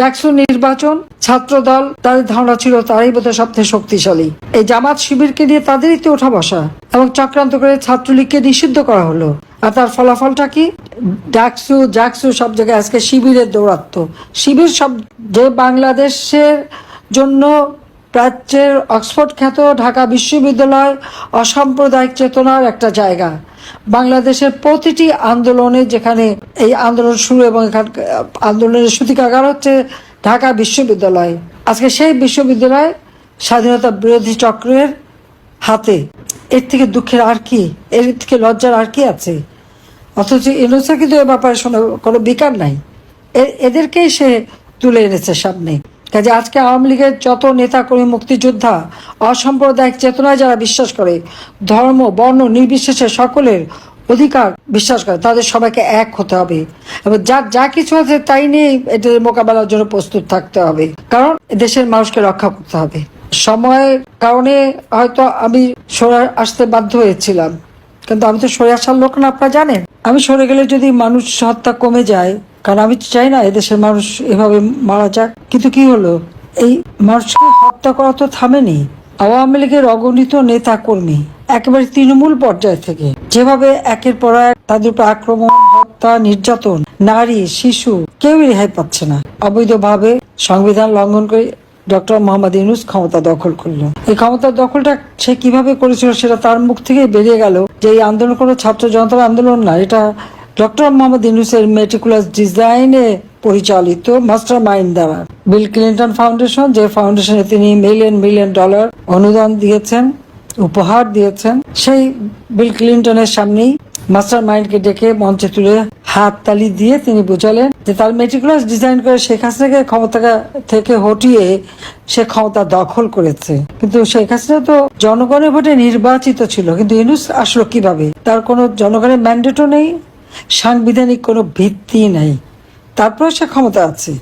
ডাকসু নির্বাচন? ছাত্রদল, তাদের ধারণা ছিল তারাই বোধহয় সবচেয়ে শক্তিশালী। এই জামাত শিবিরকে নিয়ে তাদেরই তো ওঠা বসা এবং চক্রান্ত করে ছাত্রলীগকে নিষিদ্ধ করা হলো। আর তার ফলাফলটা কি? ডাকসু, জাকসু সব জায়গায় আজকে শিবিরের দৌরাত্ম শিবির সব যে বাংলাদেশের জন্য প্রাচ্যের অক্সফোর্ড খ্যাত ঢাকা বিশ্ববিদ্যালয় অসাম্প্রদায়িক চেতনার একটা জায়গা। বাংলাদেশের প্রতিটি আন্দোলনে যেখানে এই আন্দোলন শুরু এবং এখান আন্দোলনের সূতিকাগার হচ্ছে ঢাকা বিশ্ববিদ্যালয়। আজকে সেই বিশ্ববিদ্যালয় স্বাধীনতা বিরোধী চক্রের হাতে। এর থেকে দুঃখের আর কি? এর থেকে লজ্জার আর কি আছে? অথচ ইনোসা কিন্তু এ ব্যাপারে কোনো বিকার নাই। এদেরকেই সে তুলে এনেছে সামনে। কাজে আজকে আওয়ামী লীগের যত নেতা কর্মী মুক্তিযোদ্ধা, অসাম্প্রদায়িক চেতনায় যারা বিশ্বাস করে, ধর্ম, বর্ণ, নির্বিশেষে সকলের অধিকার বিশ্বাস করে, তাদের সবাইকে এক হতে হবে। এবং যা যা কিছু আছে তাই নিয়ে এটার মোকাবেলার জন্য প্রস্তুত থাকতে হবে। কারণ দেশের মানুষকে রক্ষা করতে হবে। সময়ের কারণে হয়তো আমি সরে আসতে বাধ্য হয়েছিলাম। কিন্তু আমি তো সরে আসার লোক না, আপনারা জানেন? আমি সরে গেলে যদি মানুষ হত্যা কমে যায় কারণ আমি চাই না এদেশের মানুষ এভাবে মারা যাক। কিন্তু কি হলো? এই মানুষকে হত্যা করা তো থামেনি। আওয়ামী লীগের অগণিত নেতা কর্মী একেবারে তৃণমূল পর্যায় থেকে, যেভাবে একের পর এক তাদের উপর আক্রমণ, হত্যা, নির্যাতন, নারী, শিশু কেউই রেহাই পাচ্ছে না। অবৈধভাবে সংবিধান লঙ্ঘন করে ডক্টর মোহাম্মদ ইউনুস ক্ষমতা দখল করল। এই ক্ষমতা দখলটা সে কীভাবে করেছিল সেটা তার মুখ থেকে বেরিয়ে গেল যে এই আন্দোলন কোনো ছাত্র জনতার আন্দোলন না, এটা ডক্টর মোহাম্মদ ইউনুসের মেটিকুলাস ডিজাইনে পরিচালিত মাস্টার মাইন্ড দ্বারা বিল ক্লিন্টন ফাউন্ডেশন, যে ফাউন্ডেশনে তিনি মিলিয়ন মিলিয়ন ডলার অনুদান দিয়েছেন, উপহার দিয়েছেন, সেই বিল ক্লিন্টনের সামনেই মাস্টার মাইন্ডকে ডেকে মঞ্চে তুলে হাত তালি দিয়ে তিনি বুঝালেন যে তার মেটিকুলাস ডিজাইন করে শেখ হাসিনাকে ক্ষমতা থেকে হটিয়ে সে ক্ষমতা দখল করেছে। কিন্তু শেখ হাসিনা তো জনগণের ভোটে নির্বাচিত ছিল, কিন্তু ইনুস আসলো কীভাবে? তার কোনো জনগণের ম্যান্ডেটও নেই সাংবিধানিক কোনো ভিত্তি নেই। তারপরে সে ক্ষমতা আছে।